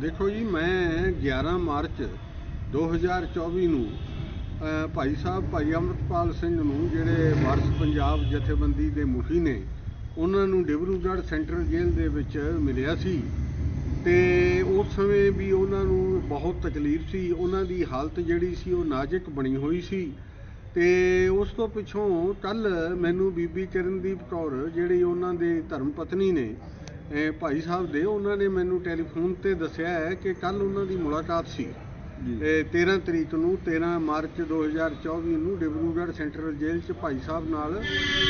ਦੇਖੋ ਜੀ, ਮੈਂ 11 ਮਾਰਚ 2024 ਨੂੰ ਭਾਈ ਸਾਹਿਬ, ਭਾਈ ਅਮਰਪਾਲ ਸਿੰਘ ਨੂੰ, ਜਿਹੜੇ ਵਾਰਸ ਪੰਜਾਬ ਜਥੇਬੰਦੀ ਦੇ ਮੁਖੀ ਨੇ, ਉਹਨਾਂ ਨੂੰ ਡਿਬਰੂਗੜ੍ਹ ਸੈਂਟਰਲ ਜੇਲ੍ਹ ਦੇ ਵਿੱਚ ਮਿਲਿਆ ਸੀ ਤੇ ਉਸ ਸਮੇਂ ਵੀ ਉਹਨਾਂ ਨੂੰ ਬਹੁਤ ਤਕਲੀਫ ਸੀ। ਉਹਨਾਂ ਦੀ ਹਾਲਤ ਜਿਹੜੀ ਸੀ, ਉਹ ਨਾਜ਼ੁਕ ਬਣੀ ਹੋਈ ਸੀ ਤੇ ਉਸ ਤੋਂ ਪਿੱਛੋਂ ਕੱਲ ਮੈਨੂੰ ਬੀਬੀ ਕਿਰਨਦੀਪ ਕੌਰ, ਜਿਹੜੀ ਉਹਨਾਂ ਦੇ ਧਰਮ ਪਤਨੀ ਨੇ ਅਹ ਭਾਈ ਸਾਹਿਬ ਦੇ ਉਹਨਾਂ ਨੇ ਮੈਨੂੰ ਟੈਲੀਫੋਨ ਤੇ ਦੱਸਿਆ ਹੈ ਕਿ ਕੱਲ ਉਹਨਾਂ ਦੀ ਮੁਲਾਕਾਤ ਸੀ। ਇਹ 13 ਤਰੀਕ ਨੂੰ 13 ਮਾਰਚ 2024 ਨੂੰ ਡਿਬਰੂਗੜ੍ਹ ਸੈਂਟਰਲ ਜੇਲ੍ਹ 'ਚ ਭਾਈ ਸਾਹਿਬ ਨਾਲ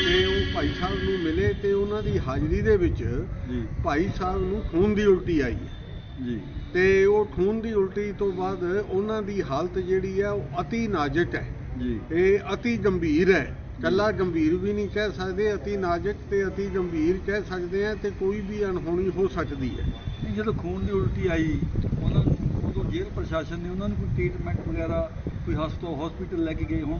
ਤੇ ਉਹ ਭਾਈ ਸਾਹਿਬ ਨੂੰ ਮਿਲੇ ਤੇ ਉਹਨਾਂ ਦੀ ਹਾਜ਼ਰੀ ਦੇ ਵਿੱਚ ਭਾਈ ਸਾਹਿਬ ਨੂੰ ਖੂਨ ਦੀ ਉਲਟੀ ਆਈ। ਜੀ। ਤੇ ਉਹ ਖੂਨ ਦੀ ਉਲਟੀ ਤੋਂ ਬਾਅਦ ਉਹਨਾਂ ਦੀ ਹਾਲਤ ਜਿਹੜੀ ਹੈ ਉਹ ਅਤੀ ਨਾਜ਼ੁਕ ਹੈ। ਜੀ। ਇਹ ਅਤੀ ਗੰਭੀਰ ਹੈ। ਕੱਲਾ ਗੰਭੀਰ ਵੀ ਨਹੀਂ ਕਹਿ ਸਕਦੇ ਅਤੀ ਨਾਜ਼ੁਕ ਤੇ ਅਤੀ ਗੰਭੀਰ ਕਹਿ ਸਕਦੇ ਆ ਤੇ ਕੋਈ ਵੀ ਅਣਹੋਣੀ ਹੋ ਸਕਦੀ ਹੈ। ਨਹੀਂ ਜਦੋਂ ਖੂਨ ਦੀ ਉਲਟੀ ਆਈ ਉਹਨਾਂ ਨੂੰ ਉਦੋਂ ਜੇਲ੍ਹ ਪ੍ਰਸ਼ਾਸਨ ਨੇ ਉਹਨਾਂ ਨੂੰ ਕੋਈ ਟ੍ਰੀਟਮੈਂਟ ਵਗੈਰਾ ਕੋਈ ਹਸਪਤਾਲ ਹਸਪੀਟਲ ਲੈ ਕੇ ਗਏ ਹੁਣ?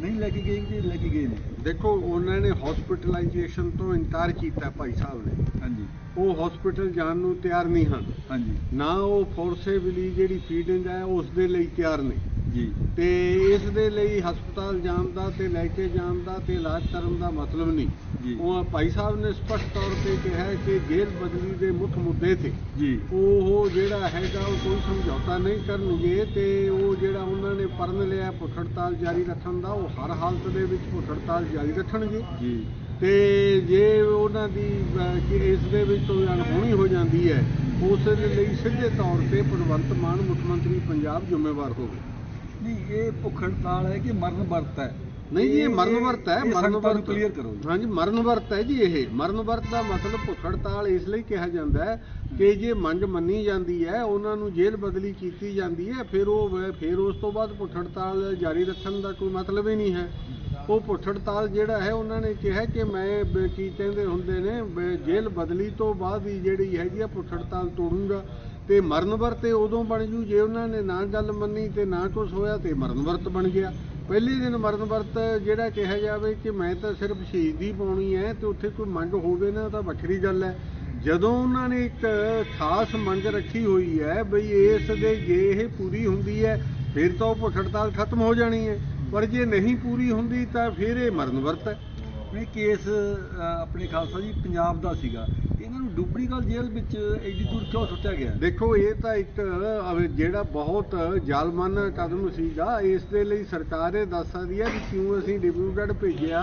ਨਹੀਂ ਲੈ ਕੇ ਗਏ ਕਿ ਲੈ ਕੇ ਗਏ ਨੇ? ਦੇਖੋ ਉਹਨਾਂ ਨੇ ਹਸਪੀਟਲਾਈਜੇਸ਼ਨ ਤੋਂ ਇਨਕਾਰ ਕੀਤਾ ਭਾਈ ਸਾਹਿਬ ਨੇ। ਹਾਂਜੀ। ਉਹ ਹਸਪੀਟਲ ਜਾਣ ਨੂੰ ਤਿਆਰ ਨਹੀਂ ਹਨ। ਹਾਂਜੀ। ਨਾ ਉਹ ਫੋਰਸੇਬਲੀ ਜਿਹੜੀ ਫੀਡਿੰਗ ਹੈ ਉਸ ਦੇ ਲਈ ਤਿਆਰ ਨੇ। ਜੀ। ਤੇ ਇਸ ਦੇ ਲਈ ਹਸਪਤਾਲ ਜਾਣ ਦਾ ਤੇ ਲੈ ਕੇ ਜਾਣ ਦਾ ਤੇ ਇਲਾਜ ਕਰਨ ਦਾ ਮਤਲਬ ਨਹੀਂ। ਜੀ। ਉਹ ਭਾਈ ਸਾਹਿਬ ਨੇ ਸਪਸ਼ਟ ਤੌਰ ਤੇ ਕਿਹਾ ਕਿ ਜੇਲ੍ਹ ਬਦਲੀ ਦੇ ਮੁੱਖ ਮੁੱਦੇ ਤੇ। ਜੀ। ਉਹ ਜਿਹੜਾ ਹੈਗਾ ਉਹ ਕੋਈ ਸਮਝੌਤਾ ਨਹੀਂ ਕਰਨਗੇ ਤੇ ਉਹ ਜਿਹੜਾ ਉਹਨਾਂ ਨੇ ਪਰਨ ਲਿਆ ਭੁੱਖ ਹੜਤਾਲ ਜਾਰੀ ਰੱਖਣ ਦਾ ਉਹ ਹਰ ਹਾਲਤ ਦੇ ਵਿੱਚ ਭੁੱਖ ਹੜਤਾਲ ਜਾਰੀ ਰੱਖਣਗੇ। ਜੀ। ਤੇ ਜੇ ਉਹਨਾਂ ਦੀ ਕਿ ਇਸ ਦੇ ਵਿੱਚ ਕੋਈ ਅਣਹੋਣੀ ਹੋ ਜਾਂਦੀ ਹੈ ਉਸ ਦੇ ਲਈ ਸਿੱਧੇ ਤੌਰ ਤੇ ਭਗਵੰਤ ਮਾਨ ਮੁੱਖ ਮੰਤਰੀ ਪੰਜਾਬ ਜ਼ਿੰਮੇਵਾਰ ਹੋਵੇ। ਨਹੀਂ ਇਹ ਭੁੱਖ ਹੜਤਾਲ ਹੈ ਕਿ ਮਰਨ ਵਰਤ ਹੈ। ਨਹੀਂ ਜੀ ਇਹ ਮਰਨ ਵਰਤ ਹੈ ਮਰਨ ਵਰਤ। ਕਲੀਅਰ ਕਰੋ ਜੀ। ਹਾਂਜੀ ਮਰਨ ਵਰਤ ਹੈ ਜੀ ਇਹ। ਮਰਨ ਵਰਤ ਦਾ ਮਤਲਬ ਭੁੱਖ ਹੜਤਾਲ ਇਸ ਲਈ ਕਿਹਾ ਜਾਂਦਾ ਹੈ ਕਿ ਜੇ ਮੰਗ ਮੰਨੀ ਜਾਂਦੀ ਹੈ ਉਹਨਾਂ ਨੂੰ ਜੇਲ੍ਹ ਬਦਲੀ ਕੀਤੀ ਜਾਂਦੀ ਹੈ ਫਿਰ ਉਹ ਫਿਰ ਉਸ ਤੋਂ ਬਾਅਦ ਭੁੱਖ ਹੜਤਾਲ ਜਾਰੀ ਰੱਖਣ ਦਾ ਕੋਈ ਮਤਲਬ ਹੀ ਨਹੀਂ ਹੈ। ਉਹ ਭੁੱਖ ਹੜਤਾਲ ਜਿਹੜਾ ਹੈ ਉਹਨਾਂ ਨੇ ਕਿਹਾ ਕਿ ਮੈਂ ਕੀ ਕਹਿੰਦੇ ਹੁੰਦੇ ਨੇ ਜੇਲ੍ਹ ਬਦਲੀ ਤੋਂ ਬਾਅਦ ਹੀ ਜਿਹੜੀ ਹੈਗੀ ਆ ਭੁੱਖ ਹੜਤਾਲ ਤੋੜੂੰਗਾ। ਤੇ ਮਰਨ ਵਰਤ ਇਹ ਉਦੋਂ ਬਣ ਜੂ ਜੇ ਉਹਨਾਂ ਨੇ ਨਾ ਗੱਲ ਮੰਨੀ ਤੇ ਨਾ ਕੁਝ ਹੋਇਆ ਤੇ ਮਰਨ ਵਰਤ ਬਣ ਗਿਆ। ਪਹਿਲੇ ਦਿਨ ਮਰਨ ਵਰਤ ਜਿਹੜਾ ਕਿਹਾ ਜਾਵੇ ਕਿ ਮੈਂ ਤਾਂ ਸਿਰਫ ਸ਼ਹੀਦੀ ਪਾਉਣੀ ਹੈ ਤੇ ਉੱਥੇ ਕੋਈ ਮੰਗ ਹੋਵੇ ਨਾ ਤਾਂ ਵੱਖਰੀ ਗੱਲ ਹੈ। ਜਦੋਂ ਉਹਨਾਂ ਨੇ ਇੱਕ ਖਾਸ ਮੰਗ ਰੱਖੀ ਹੋਈ ਹੈ ਬਈ ਇਸ ਦੇ ਜੇ ਇਹ ਪੂਰੀ ਹੁੰਦੀ ਹੈ, ਫਿਰ ਤਾਂ ਉਹ ਭੁੱਖ ਹੜਤਾਲ ਖਤਮ ਹੋ ਜਾਣੀ ਹੈ। ਪਰ ਜੇ ਨਹੀਂ ਪੂਰੀ ਹੁੰਦੀ ਤਾਂ ਫਿਰ ਇਹ ਮਰਨ ਵਰਤ ਹੈ। ਨਹੀਂ, ਕੇਸ ਆਪਣੇ ਖਾਲਸਾ ਜੀ, ਪੰਜਾਬ ਦਾ ਸੀਗਾ। ਇਹਨਾਂ ਨੂੰ ਜੇਲ੍ਹ ਵਿੱਚ ਐਡੀ ਦੂਰ ਕਿਉਂ ਸੁੱਟਿਆ ਗਿਆ? ਦੇਖੋ ਇਹ ਤਾਂ ਇੱਕ ਅਹ, ਜਿਹੜਾ ਬਹੁਤ ਜ਼ਾਲਮਾਨਾ ਕਦਮ ਸੀਗਾ ਇਸ ਦੇ ਲਈ ਸਰਕਾਰ ਇਹ ਦੱਸ ਸਕਦੀ ਹੈ ਕਿ ਕਿਉਂ ਅਸੀਂ ਡਿਬਰੂਗੜ੍ਹ ਭੇਜਿਆ।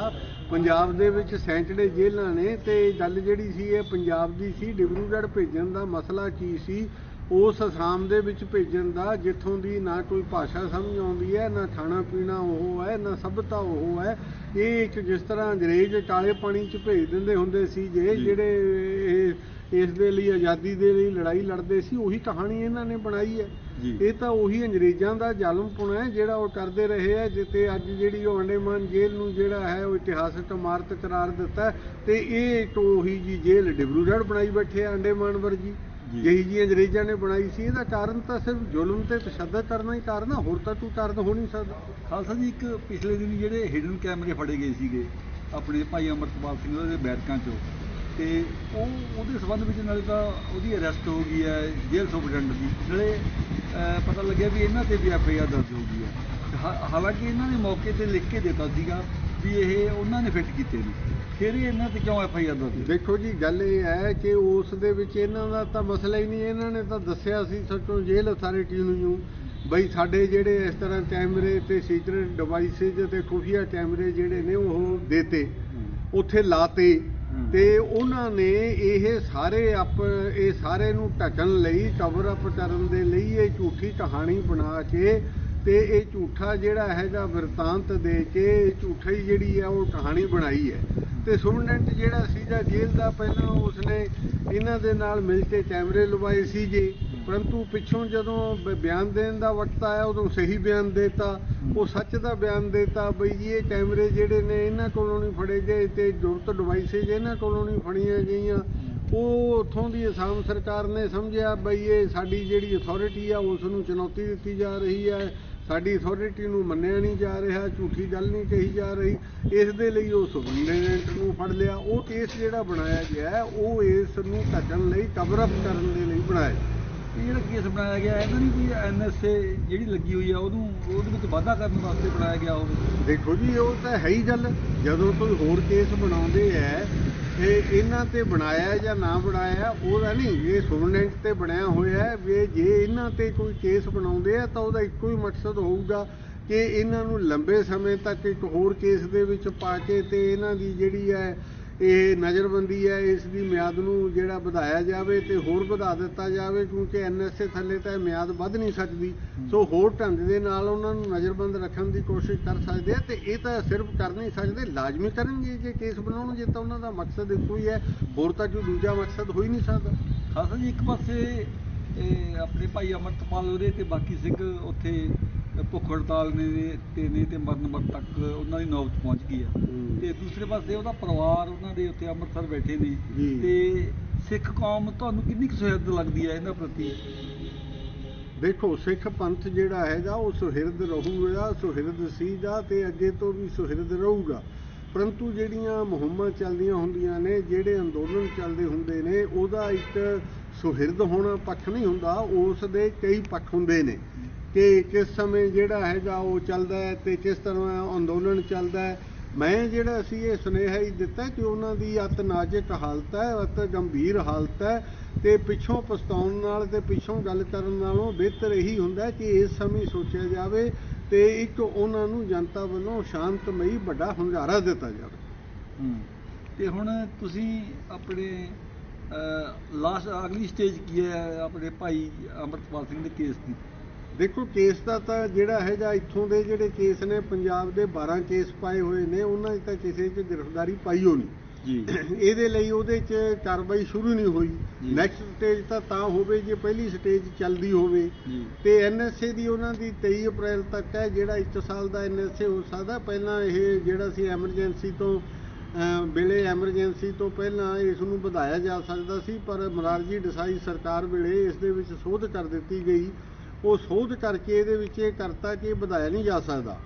ਪੰਜਾਬ ਦੇ ਵਿੱਚ ਸੈਂਚੜੇ ਜੇਲ੍ਹਾਂ ਨੇ ਤੇ ਗੱਲ ਜਿਹੜੀ ਸੀ ਇਹ ਪੰਜਾਬ ਦੀ ਸੀ ਡਿਬਰੂਗੜ੍ਹ ਭੇਜਣ ਦਾ ਮਸਲਾ ਕੀ ਸੀ? ਉਸ ਅਸਾਮ ਦੇ ਵਿੱਚ ਭੇਜਣ ਦਾ ਜਿੱਥੋਂ ਦੀ ਨਾ ਕੋਈ ਭਾਸ਼ਾ ਸਮਝ ਆਉਂਦੀ ਹੈ ਨਾ ਖਾਣਾ ਪੀਣਾ ਉਹ ਹੈ ਨਾ ਸਭਤਾ ਉਹ ਹੈ ਇਹ ਇੱਕ ਜਿਸ ਤਰ੍ਹਾਂ ਅੰਗਰੇਜ਼ ਕਾਲੇ ਪਾਣੀ 'ਚ ਭੇਜ ਦਿੰਦੇ ਹੁੰਦੇ ਸੀ ਜੇ। ਜਿਹੜੇ ਇਹ ਇਸ ਦੇ ਲਈ ਆਜ਼ਾਦੀ ਦੇ ਲਈ ਲੜਾਈ ਲੜਦੇ ਸੀ ਉਹੀ ਕਹਾਣੀ ਇਹਨਾਂ ਨੇ ਬਣਾਈ ਹੈ ਇਹ ਤਾਂ ਉਹੀ ਅੰਗਰੇਜ਼ਾਂ ਦਾ ਜ਼ਾਲਮਪੁਣਾ ਹੈ ਜਿਹੜਾ ਉਹ ਕਰਦੇ ਰਹੇ ਹੈ ਜਿੱਤੇ ਅੱਜ ਜਿਹੜੀ ਉਹ ਅੰਡੇਮਾਨ ਜੇਲ੍ਹ ਨੂੰ ਜਿਹੜਾ ਹੈ ਉਹ ਇਤਿਹਾਸਕ ਇਮਾਰਤ ਕਰਾਰ ਦਿੱਤਾ ਤੇ ਇਹ ਇੱਕ ਉਹੀ ਜੀ ਜੇਲ੍ਹ ਡਿਬਰੂਗੜ੍ਹ ਬਣਾਈ ਬੈਠੇ ਆ ਅੰਡੇਮਾਨ ਵਰਗੀ। ਜਿਹੀ ਜੀ ਅੰਗਰੇਜ਼ਾਂ ਨੇ ਬਣਾਈ ਸੀ ਇਹਦਾ ਕਾਰਨ ਤਾਂ ਸਿਰਫ ਜ਼ੁਲਮ ਤੇ ਤਸ਼ੱਦਦ ਕਰਨਾ ਹੀ ਕਾਰਨ ਆ ਹੋਰ ਤਾਂ ਕੋਈ ਕਾਰਨ ਹੋ ਨਹੀਂ ਸਕਦਾ। ਖਾਲਸਾ ਜੀ ਇੱਕ ਪਿਛਲੇ ਦਿਨ ਜਿਹੜੇ ਹਿਡਨ ਕੈਮਰੇ ਫੜੇ ਗਏ ਸੀਗੇ ਆਪਣੇ ਭਾਈ ਅਮਰਤਪਾਲ ਸਿੰਘ ਦੇ ਬੈਠਕਾਂ 'ਚੋਂ ਤੇ ਉਹ ਉਹਦੇ ਸਬੰਧ ਵਿੱਚ ਨਾਲੇ ਤਾਂ ਉਹਦੀ ਅਰੈਸਟ ਹੋ ਗਈ ਹੈ ਜੇਲ੍ਹ ਸੁਪਰਡੈਂਟ ਦੀ। ਨਾਲੇ ਪਤਾ ਲੱਗਿਆ ਵੀ ਇਹਨਾਂ ਤੇ ਵੀ ਐਫ ਆਈ ਆਰ ਦਰਜ ਹੋ ਗਈ ਹਾ- ਹਾਲਾਂਕਿ ਇਹਨਾਂ ਨੇ ਮੌਕੇ ਤੇ ਲਿਖ ਕੇ ਦਿੱਤਾ ਸੀਗਾ ਵੀ ਇਹ ਉਹਨਾਂ ਨੇ ਫਿੱਟ ਕੀਤੇ ਨੇ ਫਿਰ ਇਹ ਇਹਨਾਂ ਤੇ ਕਿਉਂ ਐਫ ਆਈ ਆਰ ਦਰਜ? ਦੇਖੋ ਜੀ ਗੱਲ ਇਹ ਹੈ ਕਿ ਉਸ ਦੇ ਵਿੱਚ ਇਹਨਾਂ ਦਾ ਤਾਂ ਮਸਲਾ ਹੀ ਨਹੀਂ ਇਹਨਾਂ ਨੇ ਤਾਂ ਦੱਸਿਆ ਸੀ ਸੱਚੋ ਜੇਲ੍ਹ ਅਥਾਰਟੀ ਨੂੰ ਬਈ ਸਾਡੇ ਜਿਹੜੇ ਇਸ ਤਰ੍ਹਾਂ ਕੈਮਰੇ ਤੇ ਸੀਕ੍ਰੇਟ ਡਿਵਾਈਸਿਸ ਤੇ ਖੁਫੀਆ ਕੈਮਰੇ ਜਿਹੜੇ ਨੇ ਉਹ ਦੇਤੇ। ਉੱਥੇ ਲਾਤੇ। ਤੇ ਉਹਨਾਂ ਨੇ ਇਹ ਸਾਰੇ ਆਪ ਇਹ ਸਾਰੇ ਨੂੰ ਢੱਕਣ ਲਈ ਕਵਰ ਅਪ ਕਰਨ ਦੇ ਲਈ ਇਹ ਝੂਠੀ ਕਹਾਣੀ ਬਣਾ ਕੇ ਤੇ ਇਹ ਝੂਠਾ ਜਿਹੜਾ ਹੈਗਾ ਵਰਤਾਂਤ ਦੇ ਕੇ ਇਹ ਝੂਠਾ ਹੀ ਜਿਹੜੀ ਆ ਉਹ ਕਹਾਣੀ ਬਣਾਈ ਹੈ। ਤੇ ਸੁਪਰਡੈਂਟ ਜਿਹੜਾ ਸੀਗਾ ਜੇਲ੍ਹ ਦਾ ਪਹਿਲਾਂ ਉਸਨੇ ਇਹਨਾਂ ਦੇ ਨਾਲ ਮਿਲ ਕੇ ਕੈਮਰੇ ਲਵਾਏ ਸੀਗੇ। ਪਰੰਤੂ ਪਿੱਛੋਂ ਜਦੋਂ ਬ- ਬਿਆਨ ਦੇਣ ਦਾ ਵਕਤ ਆਇਆ, ਉਦੋਂ ਸਹੀ ਬਿਆਨ ਦੇਤਾ। ਉਹ ਸੱਚ ਦਾ ਬਿਆਨ ਦੇਤਾ ਬਈ ਜੀ, ਇਹ ਕੈਮਰੇ ਜਿਹੜੇ ਨੇ ਇਹਨਾਂ ਕੋਲੋਂ ਨਹੀਂ ਫੜੇ ਗਏ ਤੇ ਜ਼ਰੂਰਤ ਡਿਵਾਈਸਿਸ ਇਹਨਾਂ ਕੋਲੋਂ ਨਹੀਂ ਫੜੀਆਂ ਗਈਆਂ। ਉਹ ਉੱਥੋਂ ਦੀ ਅਸਾਮ ਸਰਕਾਰ ਨੇ ਸਮਝਿਆ ਬਈ ਇਹ ਸਾਡੀ ਜਿਹੜੀ ਅਥਾਰਟੀ ਆ ਉਸ ਨੂੰ ਚੁਣੌਤੀ ਦਿੱਤੀ ਜਾ ਰਹੀ ਹੈ। ਸਾਡੀ ਅਥਾਰਟੀ ਨੂੰ ਮੰਨਿਆ ਨਹੀਂ ਜਾ ਰਿਹਾ ਝੂਠੀ ਗੱਲ ਨਹੀਂ ਕਹੀ ਜਾ ਰਹੀ। ਇਸ ਦੇ ਲਈ ਉਹ ਸੁਪਰਡੈਂਟ ਨੂੰ ਫੜ ਲਿਆ। ਉਹ ਕੇਸ ਜਿਹੜਾ ਬਣਾਇਆ ਗਿਆ ਹੈ, ਉਹ ਇਸ ਨੂੰ ਢੱਕਣ ਲਈ ਕਵਰ ਅਪ ਕਰਨ ਦੇ ਲਈ ਬਣਾਇਆ। ਇਹ ਜਿਹੜਾ ਕੇਸ ਬਣਾਇਆ ਗਿਆ ਇਹਨਾਂ ਦੀ ਕੋਈ ਐਨਐਸਏ ਜਿਹੜੀ ਲੱਗੀ ਹੋਈ ਆ ਉਹਨੂੰ ਉਹਦੇ ਵਿੱਚ ਵਾਧਾ ਕਰਨ ਵਾਸਤੇ ਬਣਾਇਆ ਗਿਆ ਹੋਵੇ ਦੇਖੋ ਜੀ ਉਹ ਤਾਂ ਹੈ ਹੀ ਗੱਲ। ਜਦੋਂ ਕੋਈ ਹੋਰ ਕੇਸ ਬਣਾਉਂਦੇ ਐ ਇਹ ਇਹਨਾਂ ਤੇ ਬਣਾਇਆ ਜਾਂ ਨਾ ਬਣਾਇਆ, ਉਹਦਾ ਨਹੀਂ, ਇਹ ਸੁਪਰਡੈਂਟ ਤੇ ਬਣਿਆ ਹੋਇਆ ਹੈ ਵੀ ਜੇ ਇਹਨਾਂ ਤੇ ਕੋਈ ਕੇਸ ਬਣਾਉਂਦੇ ਆ ਤਾਂ ਉਹਦਾ ਇੱਕੋ ਹੀ ਮਕਸਦ ਹੋਊਗਾ ਕਿ ਇਹਨਾਂ ਨੂੰ ਲੰਬੇ ਸਮੇਂ ਤੱਕ ਇੱਕ ਹੋਰ ਕੇਸ ਦੇ ਵਿੱਚ ਪਾ ਕੇ ਤੇ ਇਹਨਾਂ ਦੀ ਜਿਹੜੀ ਹੈ ਇਹ ਨਜ਼ਰਬੰਦੀ ਹੈ, ਇਸ ਦੀ ਮਿਆਦ ਨੂੰ ਜਿਹੜਾ ਵਧਾਇਆ ਜਾਵੇ ਤੇ ਹੋਰ ਵਧਾ ਦਿੱਤਾ ਜਾਵੇ, ਕਿਉਂਕਿ ਐਨਐਸਏ ਥੱਲੇ ਤਾਂ ਇਹ ਮਿਆਦ ਵੱਧ ਨਹੀਂ ਸਕਦੀ। ਸੋ ਹੋਰ ਢੰਗ ਦੇ ਨਾਲ ਉਹਨਾਂ ਨੂੰ ਨਜ਼ਰਬੰਦ ਰੱਖਣ ਦੀ ਕੋਸ਼ਿਸ਼ ਕਰ ਸਕਦੇ ਆ ਤੇ ਇਹ ਤਾਂ ਸਿਰਫ ਕਰ ਨਹੀਂ ਸਕਦੇ, ਲਾਜ਼ਮੀ ਕਰਨਗੇ ਜੇ ਕੇਸ ਬਣਾਉਣਗੇ ਤਾਂ ਉਹਨਾਂ ਦਾ ਮਕਸਦ ਇੱਕੋ ਹੀ ਹੈ। ਹੋਰ ਤਾਂ ਕੋਈ ਦੂਜਾ ਮਕਸਦ ਹੋ ਹੀ ਨਹੀਂ ਸਕਦਾ। ਖਾਸਾ ਜੀ, ਇੱਕ ਪਾਸੇ ਆਪਣੇ ਭਾਈ ਅਮਰਤਪਾਲ ਉਹਦੇ ਤੇ ਬਾਕੀ ਸਿੰਘ ਉੱਥੇ ਭੁੱਖ ਹੜਤਾਲ ਨੇ ਤੇ ਨੇ ਤੇ ਮਰਨ ਮਰ ਤੱਕ ਉਹਨਾਂ ਦੀ ਨੌਬਤ ਪਹੁੰਚ ਗਈ ਆ। ਤੇ ਦੂਸਰੇ ਪਾਸੇ ਉਹਦਾ ਪਰਿਵਾਰ ਉਹਨਾਂ ਦੇ ਉੱਥੇ ਅੰਮ੍ਰਿਤਸਰ ਬੈਠੇ ਨੇ। ਤੇ ਸਿੱਖ ਕੌਮ ਤੁਹਾਨੂੰ ਕਿੰਨੀ ਕੁ ਸੁਹਿਰਦ ਲੱਗਦੀ ਹੈ ਇਹਨਾਂ ਪ੍ਰਤੀ? ਦੇਖੋ ਸਿੱਖ ਪੰਥ ਜਿਹੜਾ ਹੈਗਾ ਉਹ ਸੁਹਿਰਦ ਰਹੂਗਾ ਸੁਹਿਰਦ ਸੀਗਾ ਤੇ ਅੱਗੇ ਤੋਂ ਵੀ ਸੁਹਿਰਦ ਰਹੂਗਾ। ਪਰੰਤੂ ਜਿਹੜੀਆਂ ਮੁਹਿੰਮਾਂ ਚੱਲਦੀਆਂ ਹੁੰਦੀਆਂ ਨੇ ਜਿਹੜੇ ਅੰਦੋਲਨ ਚੱਲਦੇ ਹੁੰਦੇ ਨੇ ਉਹਦਾ ਇੱਕ ਸੁਹਿਰਦ ਹੋਣਾ ਪੱਖ ਨਹੀਂ ਹੁੰਦਾ ਉਸ ਦੇ ਕਈ ਪੱਖ ਹੁੰਦੇ ਨੇ। ਕਿ ਕਿਸ ਸਮੇਂ ਜਿਹੜਾ ਹੈਗਾ ਉਹ ਚੱਲਦਾ ਹੈ ਤੇ ਕਿਸ ਤਰ੍ਹਾਂ ਅੰਦੋਲਨ ਚੱਲਦਾ ਹੈ। ਮੈਂ ਜਿਹੜਾ ਸੀ ਇਹ ਸੁਨੇਹਾ ਹੀ ਦਿੱਤਾ ਕਿ ਉਹਨਾਂ ਦੀ ਅਤ ਨਾਜ਼ੁਕ ਹਾਲਤ ਹੈ, ਅਤ ਗੰਭੀਰ ਹਾਲਤ ਹੈ ਤੇ ਪਿੱਛੋਂ ਪਛਤਾਉਣ ਨਾਲ ਤੇ ਪਿੱਛੋਂ ਗੱਲ ਕਰਨ ਨਾਲੋਂ ਬਿਹਤਰ ਇਹੀ ਹੁੰਦਾ ਕਿ ਇਸ ਸਮੇਂ ਸੋਚਿਆ ਜਾਵੇ ਤੇ ਇੱਕ ਉਹਨਾਂ ਨੂੰ ਜਨਤਾ ਵੱਲੋਂ ਸ਼ਾਂਤਮਈ ਵੱਡਾ ਹੁੰਗਾਰਾ ਦਿੱਤਾ ਜਾਵੇ। ਹੂੰ। ਤੇ ਹੁਣ ਤੁਸੀਂ ਆਪਣੇ ਲਾਸਟ ਅਗਲੀ ਸਟੇਜ ਕੀ ਹੈ, ਆਪਣੇ ਭਾਈ ਅਮਰਤਪਾਲ ਸਿੰਘ ਦੇ ਕੇਸ ਦੀ? ਦੇਖੋ ਕੇਸ ਦਾ ਤਾਂ ਜਿਹੜਾ ਹੈਗਾ ਇੱਥੋਂ ਦੇ ਜਿਹੜੇ ਕੇਸ ਨੇ ਪੰਜਾਬ ਦੇ 12 ਕੇਸ ਪਾਏ ਹੋਏ ਨੇ ਉਹਨਾਂ 'ਚ ਤਾਂ ਕਿਸੇ 'ਚ ਗ੍ਰਿਫਤਾਰੀ ਪਾਈ ਹੋ ਨਹੀਂ। ਜੀ। ਇਹਦੇ ਲਈ ਉਹਦੇ 'ਚ ਕਾਰਵਾਈ ਸ਼ੁਰੂ ਨਹੀਂ ਹੋਈ। ਨੈਕਸਟ ਸਟੇਜ ਤਾਂ ਤਾਂ ਹੋਵੇ ਜੇ ਪਹਿਲੀ ਸਟੇਜ ਚੱਲਦੀ ਹੋਵੇ। ਤੇ ਐਨਐਸਏ ਦੀ ਉਹਨਾਂ ਦੀ 23 ਅਪ੍ਰੈਲ ਤੱਕ ਹੈ ਜਿਹੜਾ 1 ਸਾਲ ਦਾ ਐਨਐਸਏ ਹੋ ਸਕਦਾ। ਪਹਿਲਾਂ ਇਹ ਜਿਹੜਾ ਸੀ ਐਮਰਜੈਂਸੀ ਤੋਂ ਵੇਲੇ ਐਮਰਜੈਂਸੀ ਤੋਂ ਪਹਿਲਾਂ ਇਸ ਨੂੰ ਵਧਾਇਆ ਜਾ ਸਕਦਾ ਸੀ ਪਰ ਮਰਾਰਜੀ ਦੇਸਾਈ ਸਰਕਾਰ ਵੇਲੇ ਇਸ ਦੇ ਵਿੱਚ ਸੋਧ ਕਰ ਦਿੱਤੀ ਗਈ। ਉਹ ਸੋਧ ਕਰਕੇ ਇਹਦੇ ਵਿੱਚ ਇਹ ਕਰਤਾ ਕਿ ਇਹ ਵਧਾਇਆ ਨਹੀਂ ਜਾ ਸਕਦਾ।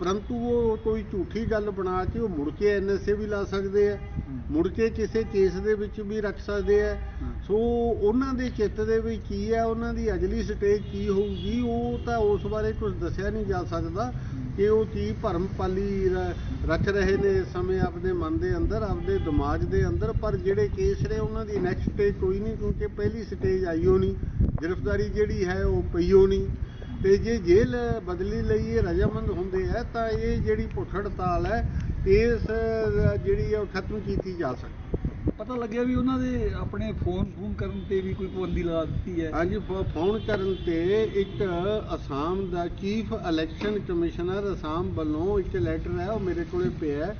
ਪਰੰਤੂ ਉਹ ਕੋਈ ਝੂਠੀ ਗੱਲ ਬਣਾ ਕੇ ਉਹ ਮੁੜ ਕੇ ਐਨਐਸਏ ਵੀ ਲਾ ਸਕਦੇ ਆ, ਮੁੜ ਕੇ ਕਿਸੇ ਕੇਸ ਦੇ ਵਿੱਚ ਵੀ ਰੱਖ ਸਕਦੇ ਆ। ਸੋ ਉਹਨਾਂ ਦੇ ਚਿੱਤ ਦੇ ਵਿੱਚ ਕੀ ਹੈ ਉਹਨਾਂ ਦੀ ਅਗਲੀ ਸਟੇਜ ਕੀ ਹੋਊਗੀ, ਉਹ ਤਾਂ ਉਸ ਬਾਰੇ ਕੁਝ ਦੱਸਿਆ ਨਹੀਂ ਜਾ ਸਕਦਾ ਕਿ ਉਹ ਕੀ ਭਰਮ ਪਾਲੀ ਰੱਖ ਰਹੇ ਨੇ ਇਸ ਸਮੇਂ ਆਪਣੇ ਮਨ ਦੇ ਅੰਦਰ, ਆਪਣੇ ਦਿਮਾਗ ਦੇ ਅੰਦਰ, ਪਰ ਜਿਹੜੇ ਕੇਸ ਨੇ ਉਹਨਾਂ ਦੀ ਨੈਕਸਟ ਸਟੇਜ ਕੋਈ ਨਹੀਂ, ਕਿਉਂਕਿ ਪਹਿਲੀ ਸਟੇਜ ਆਈਓ ਨਹੀਂ ਗ੍ਰਿਫਤਾਰੀ ਜਿਹੜੀ ਹੈ ਉਹ ਪਈਓ ਨਹੀਂ ਤੇ ਜੇ ਜੇਲ੍ਹ ਬਦਲੀ ਲਈ ਇਹ ਰਜਾਮੰਦ ਹੁੰਦੇ ਆ, ਤਾਂ ਇਹ ਜਿਹੜੀ ਭੁੱਖ ਹੜਤਾਲ ਹੈ, ਇਸ ਜਿਹੜੀ ਹੈ ਉਹ ਖਤਮ ਕੀਤੀ ਜਾ ਸਕਦੀ। ਪਤਾ ਲੱਗਿਆ ਵੀ ਉਹਨਾਂ ਦੇ ਆਪਣੇ ਫੋਨ ਫੋਨ ਕਰਨ ਤੇ ਵੀ ਕੋਈ ਪਾਬੰਦੀ ਲਾ ਦਿੱਤੀ ਹੈ ਹਾਂਜੀ ਫੋ- ਫੋਨ ਕਰਨ ਤੇ ਇੱਕ ਅਸਾਮ ਦਾ ਚੀਫ ਇਲੈਕਸ਼ਨ ਕਮਿਸ਼ਨਰ ਅਸਾਮ ਵੱਲੋਂ ਇੱਕ ਲੈਟਰ ਹੈ ਉਹ ਮੇਰੇ ਕੋਲੇ ਪਿਆ ਹੈ।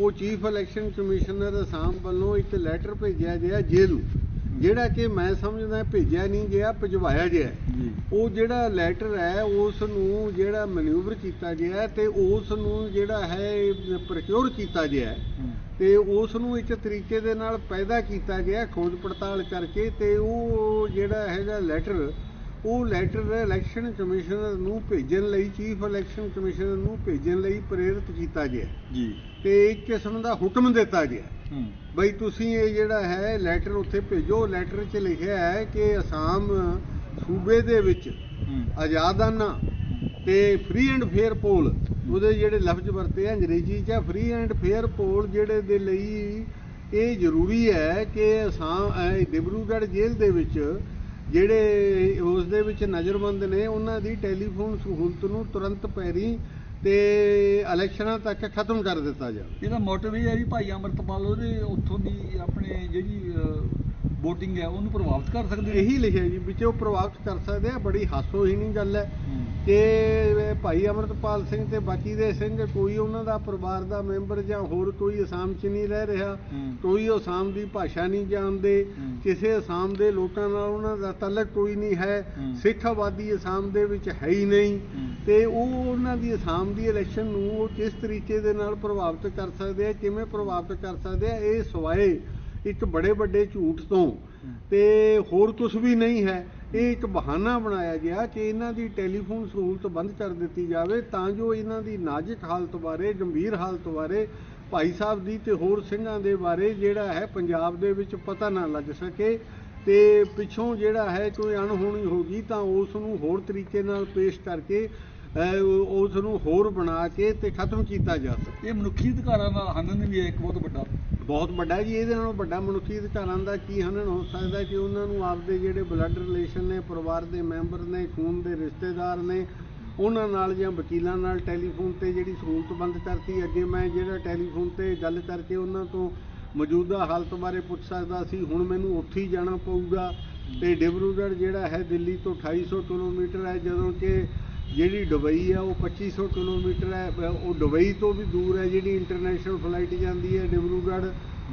ਉਹ ਚੀਫ ਇਲੈਕਸ਼ਨ ਕਮਿਸ਼ਨਰ ਅਸਾਮ ਵੱਲੋਂ ਇੱਕ ਲੈਟਰ ਭੇਜਿਆ ਗਿਆ ਜੇਲ੍ਹ ਨੂੰ ਜਿਹੜਾ ਕਿ ਮੈਂ ਸਮਝਦਾ ਭੇਜਿਆ ਨਹੀਂ ਗਿਆ ਭਿਜਵਾਇਆ ਗਿਆ। ਜੀ ਉਹ ਜਿਹੜਾ ਲੈਟਰ ਹੈ ਉਸ ਨੂੰ ਜਿਹੜਾ ਮੈਨੂਵਰ ਕੀਤਾ ਗਿਆ ਤੇ ਉਸ ਨੂੰ ਜਿਹੜਾ ਹੈ ਪ੍ਰਕਿਉਰ ਕੀਤਾ ਗਿਆ ਹੈ ਹੂੰ। ਤੇ ਉਸ ਨੂੰ ਇੱਕ ਤਰੀਕੇ ਦੇ ਨਾਲ ਪੈਦਾ ਕੀਤਾ ਗਿਆ ਖੋਜ ਪੜਤਾਲ ਕਰਕੇ ਤੇ ਉਹ ਜਿਹੜਾ ਹੈਗਾ ਲੈਟਰ ਉਹ ਲੈਟਰ ਇਲੈਕਸ਼ਨ ਕਮਿਸ਼ਨਰ ਨੂੰ ਭੇਜਣ ਲਈ ਚੀਫ ਇਲੈਕਸ਼ਨ ਕਮਿਸ਼ਨਰ ਨੂੰ ਭੇਜਣ ਲਈ ਪ੍ਰੇਰਿਤ ਕੀਤਾ ਗਿਆ। ਜੀ। ਤੇ ਇੱਕ ਕਿਸਮ ਦਾ ਹੁਕਮ ਦਿੱਤਾ ਗਿਆ। ਬਈ ਤੁਸੀਂ ਇਹ ਜਿਹੜਾ ਹੈ ਲੈਟਰ ਉੱਥੇ ਭੇਜੋ। ਲੈਟਰ 'ਚ ਲਿਖਿਆ ਹੈ ਕਿ ਅਸਾਮ ਸੂਬੇ ਦੇ ਵਿੱਚ ਆਜ਼ਾਦਾਨਾ ਤੇ ਫ੍ਰੀ ਐਂਡ ਫੇਅਰ ਪੋਲ ਉਹਦੇ ਜਿਹੜੇ ਲਫ਼ਜ਼ ਵਰਤੇ ਆ ਅੰਗਰੇਜ਼ੀ 'ਚ ਫ੍ਰੀ ਐਂਡ ਫੇਅਰ ਪੋਲ ਜਿਹੜੇ ਦੇ ਲਈ ਇਹ ਜ਼ਰੂਰੀ ਹੈ ਕਿ ਅਹ ਡਿਬਰੂਗੜ੍ਹ ਜੇਲ੍ਹ ਦੇ ਵਿੱਚ ਜਿਹੜੇ ਉਸ ਦੇ ਵਿੱਚ ਨਜ਼ਰਬੰਦ ਨੇ ਉਹਨਾਂ ਦੀ ਟੈਲੀਫੋਨ ਸਹੂਲਤ ਨੂੰ ਤੁਰੰਤ ਪੈਰੀ ਤੇ ਇਲੈਕਸ਼ਨਾਂ ਤੱਕ ਖਤਮ ਕਰ ਦਿੱਤਾ ਜਾਵੇ। ਇਹਦਾ ਮੋਟਿਵ ਇਹ ਹੈ ਵੀ ਭਾਈ ਅਮਰਤਪਾਲ ਉਹਦੇ ਉੱਥੋਂ ਦੀ ਆਪਣੇ ਜਿਹੜੀ VOTING ਹੈ ਉਹਨੂੰ ਪ੍ਰਭਾਵਿਤ ਕਰ ਸਕਦੇ ਇਹੀ ਲਿਖਿਆ ਜੀ ਵਿੱਚ ਉਹ ਪ੍ਰਭਾਵਿਤ ਕਰ ਸਕਦੇ ਆ ਬੜੀ ਹਾਸੋਹੀਣੀ ਗੱਲ ਹੈ। ਕਿ ਭਾਈ ਅਮਰਤਪਾਲ ਸਿੰਘ ਤੇ ਬਾਕੀ ਦੇ ਸਿੰਘ ਕੋਈ ਉਹਨਾਂ ਦਾ ਪਰਿਵਾਰ ਦਾ ਮੈਂਬਰ ਜਾਂ ਹੋਰ ਕੋਈ ਅਸਾਮ 'ਚ ਨਹੀਂ ਰਹਿ ਰਿਹਾ। ਕੋਈ ਅਸਾਮ ਦੀ ਭਾਸ਼ਾ ਨਹੀਂ ਜਾਣਦੇ। ਕਿਸੇ ਅਸਾਮ ਦੇ ਲੋਕਾਂ ਨਾਲ ਉਹਨਾਂ ਦਾ ਤਾਲੁਕ ਕੋਈ ਨਹੀਂ ਹੈ। ਸਿੱਖ ਆਬਾਦੀ ਅਸਾਮ ਦੇ ਵਿੱਚ ਹੈ ਹੀ ਨਹੀਂ। ਤੇ ਉਹ ਉਹਨਾਂ ਦੀ ਅਸਾਮ ਦੀ ਇਲੈਕਸ਼ਨ ਨੂੰ ਉਹ ਕਿਸ ਤਰੀਕੇ ਦੇ ਨਾਲ ਪ੍ਰਭਾਵਿਤ ਕਰ ਸਕਦੇ ਆ ਕਿਵੇਂ ਪ੍ਰਭਾਵਿਤ ਕਰ ਸਕਦੇ ਆ ਇਹ ਸਵਾਏ ਇੱਕ ਬੜੇ ਵੱਡੇ ਝੂਠ ਤੋਂ ਤੇ ਹੋਰ ਕੁਝ ਵੀ ਨਹੀਂ ਹੈ ਇਹ ਇੱਕ ਬਹਾਨਾ ਬਣਾਇਆ ਗਿਆ ਕਿ ਇਹਨਾਂ ਦੀ ਟੈਲੀਫੋਨ ਸਹੂਲਤ ਬੰਦ ਕਰ ਦਿੱਤੀ ਜਾਵੇ ਤਾਂ ਜੋ ਇਹਨਾਂ ਦੀ ਨਾਜ਼ੁਕ ਹਾਲਤ ਬਾਰੇ, ਗੰਭੀਰ ਹਾਲਤ ਬਾਰੇ, ਭਾਈ ਸਾਹਿਬ ਦੀ ਤੇ ਹੋਰ ਸਿੰਘਾਂ ਦੇ ਬਾਰੇ ਜਿਹੜਾ ਹੈ ਪੰਜਾਬ ਦੇ ਵਿੱਚ ਪਤਾ ਨਾ ਲੱਗ ਸਕੇ ਤੇ ਪਿੱਛੋਂ ਜਿਹੜਾ ਹੈ ਕੋਈ ਅਣਹੋਣੀ ਹੋ ਗਈ ਤਾਂ ਉਸ ਨੂੰ ਹੋਰ ਤਰੀਕੇ ਨਾਲ ਪੇਸ਼ ਕਰਕੇ ਉਸ ਨੂੰ ਹੋਰ ਬਣਾ ਕੇ ਤੇ ਖਤਮ ਕੀਤਾ ਜਾ ਸਕੇ। ਇਹ ਮਨੁੱਖੀ ਅਧਿਕਾਰਾਂ ਦਾ ਹਨਨ ਵੀ ਹੈ ਇੱਕ ਬਹੁਤ ਵੱਡਾ ਬਹੁਤ ਵੱਡਾ ਜੀ ਇਹਦੇ ਨਾਲੋਂ ਵੱਡਾ ਮਨੁੱਖੀ ਅਧਿਕਾਰਾਂ ਦਾ ਕੀ ਹਨਨ? ਹੋ ਸਕਦਾ ਕਿ ਉਹਨਾਂ ਨੂੰ ਆਪਦੇ ਜਿਹੜੇ ਬਲੱਡ ਰਿਲੇਸ਼ਨ ਨੇ ਪਰਿਵਾਰ ਦੇ ਮੈਂਬਰ ਨੇ ਖੂਨ ਦੇ ਰਿਸ਼ਤੇਦਾਰ ਨੇ ਉਹਨਾਂ ਨਾਲ ਜਾਂ ਵਕੀਲਾਂ ਨਾਲ ਟੈਲੀਫੋਨ ਤੇ ਜਿਹੜੀ ਸਹੂਲਤ ਬੰਦ ਕਰਤੀ। ਅੱਗੇ ਮੈਂ ਜਿਹੜਾ ਟੈਲੀਫੋਨ ਤੇ ਗੱਲ ਕਰਕੇ ਉਹਨਾਂ ਤੋਂ ਮੌਜੂਦਾ ਹਾਲਤ ਬਾਰੇ ਪੁੱਛ ਸਕਦਾ ਸੀ ਹੁਣ ਮੈਨੂੰ ਉੱਥੇ ਹੀ ਜਾਣਾ ਪਊਗਾ। ਤੇ ਡਿਬਰੂਗੜ੍ਹ ਜਿਹੜਾ ਹੈ ਦਿੱਲੀ ਤੋਂ 2800 ਕਿਲੋਮੀਟਰ ਹੈ ਜਦੋਂ ਕਿ ਜਿਹੜੀ ਦੁਬਈ ਹੈ, ਉਹ 2500 ਕਿਲੋਮੀਟਰ ਹੈ ਉਹ ਦੁਬਈ ਤੋਂ ਵੀ ਦੂਰ ਹੈ, ਜਿਹੜੀ ਇੰਟਰਨੈਸ਼ਨਲ ਫਲਾਈਟ ਜਾਂਦੀ ਹੈ ਡਿਬਰੂਗੜ੍ਹ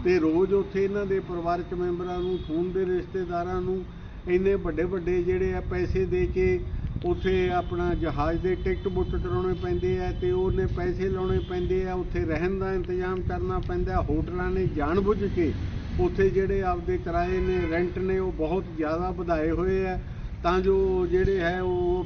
ਤੇ ਰੋਜ਼ ਉੱਥੇ ਇਹਨਾਂ ਦੇ ਪਰਿਵਾਰਕ ਮੈਂਬਰਾਂ ਨੂੰ, ਖੂਨ ਦੇ ਰਿਸ਼ਤੇਦਾਰਾਂ ਨੂੰ, ਇੰਨੇ ਵੱਡੇ ਵੱਡੇ ਜਿਹੜੇ ਆ ਪੈਸੇ ਦੇ ਕੇ ਉੱਥੇ ਆਪਣਾ ਜਹਾਜ਼ ਦੇ ਟਿਕਟ ਬੁੱਕ ਕਰਾਉਣੇ ਪੈਂਦੇ ਆ ਤੇ ਉਹਨੇ ਪੈਸੇ ਲਾਉਣੇ ਪੈਂਦੇ ਆ, ਉੱਥੇ ਰਹਿਣ ਦਾ ਇੰਤਜ਼ਾਮ ਕਰਨਾ ਪੈਂਦਾ, ਹੋਟਲਾਂ ਨੇ ਜਾਣਬੁੱਝ ਕੇ ਉੱਥੇ ਜਿਹੜੇ ਆਪਦੇ ਕਿਰਾਏ ਨੇ, ਰੈਂਟ ਨੇ, ਉਹ ਬਹੁਤ ਜ਼ਿਆਦਾ ਵਧਾਏ ਹੋਏ ਆ। ਤਾਂ ਜੋ ਜਿਹੜੇ ਹੈ ਉਹ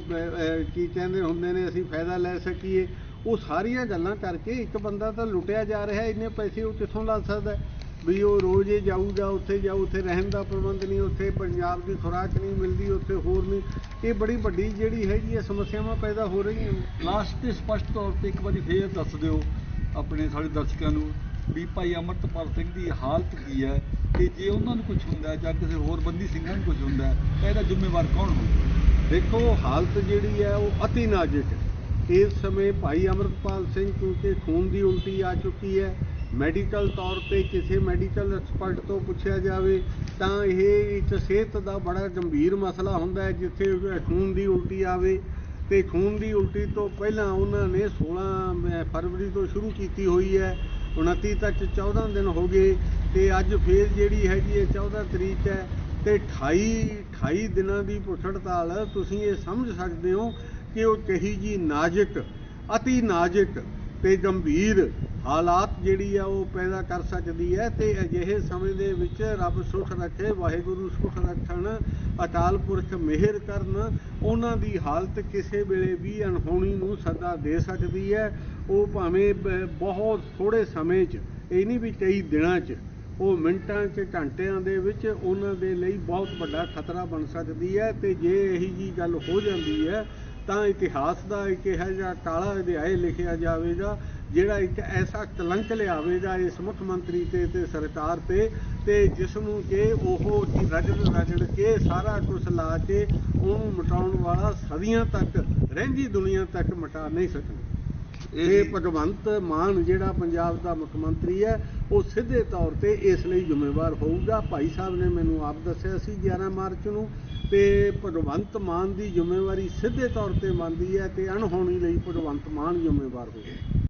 ਕੀ ਕਹਿੰਦੇ ਹੁੰਦੇ ਨੇ, ਅਸੀਂ ਫਾਇਦਾ ਲੈ ਸਕੀਏ। ਉਹ ਸਾਰੀਆਂ ਗੱਲਾਂ ਕਰਕੇ ਇੱਕ ਬੰਦਾ ਤਾਂ ਲੁੱਟਿਆ ਜਾ ਰਿਹਾ, ਇੰਨੇ ਪੈਸੇ ਉਹ ਕਿੱਥੋਂ ਲਾ ਸਕਦਾ ਵੀ ਉਹ ਰੋਜ਼ ਹੀ ਜਾਊਗਾ, ਉੱਥੇ ਜਾਊ, ਉੱਥੇ ਰਹਿਣ ਦਾ ਪ੍ਰਬੰਧ ਨਹੀਂ, ਉੱਥੇ ਪੰਜਾਬ ਦੀ ਖੁਰਾਕ ਨਹੀਂ ਮਿਲਦੀ, ਉੱਥੇ ਹੋਰ ਨਹੀਂ। ਇਹ ਬੜੀ ਵੱਡੀ ਜਿਹੜੀ ਹੈਗੀ ਹੈ ਸਮੱਸਿਆਵਾਂ ਪੈਦਾ ਹੋ ਰਹੀਆਂ ਲਾਸਟ ਤੇ ਸਪਸ਼ਟ ਤੌਰ ਤੇ ਇੱਕ ਵਾਰੀ ਫੇਰ ਦੱਸ ਦਿਓ ਆਪਣੇ ਸਾਡੇ ਦਰਸ਼ਕਾਂ ਨੂੰ। ਵੀ ਭਾਈ ਅਮਰਤਪਾਲ ਸਿੰਘ ਦੀ ਹਾਲਤ ਕੀ ਹੈ ਤੇ ਜੇ ਉਹਨਾਂ ਨੂੰ ਕੁਝ ਹੁੰਦਾ ਜਾਂ ਕਿਸੇ ਹੋਰ ਬੰਦੀ ਸਿੰਘਾਂ ਨੂੰ ਕੁਝ ਹੁੰਦਾ, ਤਾਂ ਇਹਦਾ ਜ਼ਿੰਮੇਵਾਰ ਕੌਣ ਹੋਊਗਾ ਦੇਖੋ ਹਾਲਤ ਜਿਹੜੀ ਹੈ ਉਹ ਅਤੀ ਨਾਜ਼ੁਕ ਹੈ। ਇਸ ਸਮੇਂ ਭਾਈ ਅਮਰਪਾਲ ਸਿੰਘ ਕਿਉਂਕਿ ਖੂਨ ਦੀ ਉਲਟੀ ਆ ਚੁੱਕੀ ਹੈ, ਮੈਡੀਕਲ ਤੌਰ ਤੇ ਕਿਸੇ ਮੈਡੀਕਲ ਐਕਸਪਰਟ ਤੋਂ ਪੁੱਛਿਆ ਜਾਵੇ, ਤਾਂ ਇਹ ਇੱਕ ਸਿਹਤ ਦਾ ਬੜਾ ਗੰਭੀਰ ਮਸਲਾ ਹੁੰਦਾ ਹੈ, ਜਿੱਥੇ ਖੂਨ ਦੀ ਉਲਟੀ ਆਵੇ। ਤੇ ਖੂਨ ਦੀ ਉਲਟੀ ਤੋਂ ਪਹਿਲਾਂ ਉਹਨਾਂ ਨੇ 16 ਫਰਵਰੀ ਤੋਂ ਸ਼ੁਰੂ ਕੀਤੀ ਹੋਈ ਹੈ। 29 ਤੱਕ 14 ਦਿਨ ਹੋ ਗਏ ਤੇ ਅੱਜ ਫੇਰ ਜਿਹੜੀ ਹੈਗੀ ਹੈ 14 ਤਰੀਕ ਹੈ ਤੇ 28 28 ਦਿਨਾਂ ਦੀ ਪੁੱਛੜਤਾਲ ਤੁਸੀਂ ਇਹ ਸਮਝ ਸਕਦੇ ਹੋ ਕਿ ਉਹ ਕਹੀ ਜੀ ਨਾਜ਼ੁਕ, ਅਤੀ ਨਾਜ਼ੁਕ ਤੇ ਗੰਭੀਰ ਹਾਲਾਤ ਜਿਹੜੀ ਆ ਉਹ ਪੈਦਾ ਕਰ ਸਕਦੀ ਹੈ ਤੇ ਅਜਿਹੇ ਸਮੇਂ ਦੇ ਵਿੱਚ ਰੱਬ ਸੁਖ ਰੱਖੇ, ਵਾਹਿਗੁਰੂ ਸੁਖ ਰੱਖਣ, ਅਕਾਲ ਪੁਰਖ ਮਿਹਰ ਕਰਨ, ਉਹਨਾਂ ਦੀ ਹਾਲਤ ਕਿਸੇ ਵੇਲੇ ਵੀ ਅਣਹੋਣੀ ਨੂੰ ਸਦਾ ਦੇ ਸਕਦੀ ਹੈ। ਉਹ ਭਾਵੇਂ ਬਹੁਤ ਥੋੜੇ ਸਮੇਂ 'ਚ, ਇਹ ਨਹੀਂ ਵੀ ਕਈ ਦਿਨਾਂ 'ਚ, ਉਹ ਮਿੰਟਾਂ 'ਚ, ਘੰਟਿਆਂ ਦੇ ਵਿੱਚ ਉਹਨਾਂ ਦੇ ਲਈ ਬਹੁਤ ਵੱਡਾ ਖਤਰਾ ਬਣ ਸਕਦੀ ਹੈ ਤੇ ਜੇ ਇਹੀ ਜੀ ਗੱਲ ਹੋ ਜਾਂਦੀ ਹੈ ਤਾਂ ਇਤਿਹਾਸ ਦਾ ਇੱਕ ਇਹੋ ਜਿਹਾ ਕਾਲਾ ਅਧਿਆਇ ਲਿਖਿਆ ਜਾਵੇਗਾ ਜਿਹੜਾ ਇੱਕ ਐਸਾ ਕਲੰਕ ਲਿਆਵੇਗਾ ਇਸ ਮੁੱਖ ਮੰਤਰੀ ਤੇ ਤੇ ਸਰਕਾਰ ਤੇ ਤੇ ਜਿਸ ਨੂੰ ਕਿ ਉਹ ਰਜੜ ਰਜੜ ਕੇ ਸਾਰਾ ਕੁਝ ਲਾ ਕੇ ਉਹਨੂੰ ਮਿਟਾਉਣ ਵਾਲਾ ਸਦੀਆਂ ਤੱਕ ਰਹਿੰਦੀ ਦੁਨੀਆ ਤੱਕ ਮਿਟਾ ਨਹੀਂ ਸਕਣ। ਇਹ ਭਗਵੰਤ ਮਾਨ ਜਿਹੜਾ ਪੰਜਾਬ ਦਾ ਮੁੱਖ ਮੰਤਰੀ ਹੈ ਉਹ ਸਿੱਧੇ ਤੌਰ ਤੇ ਇਸ ਲਈ ਜ਼ਿੰਮੇਵਾਰ ਹੋਊਗਾ। ਭਾਈ ਸਾਹਿਬ ਨੇ ਮੈਨੂੰ ਆਪ ਦੱਸਿਆ ਸੀ 11 ਮਾਰਚ ਨੂੰ ਤੇ ਭਗਵੰਤ ਮਾਨ ਦੀ ਜ਼ਿੰਮੇਵਾਰੀ ਸਿੱਧੇ ਤੌਰ ਤੇ ਮੰਨਦੀ ਹੈ ਤੇ ਅਣਹੋਣੀ ਲਈ ਭਗਵੰਤ ਮਾਨ ਜ਼ਿੰਮੇਵਾਰ ਹੋਊਗਾ।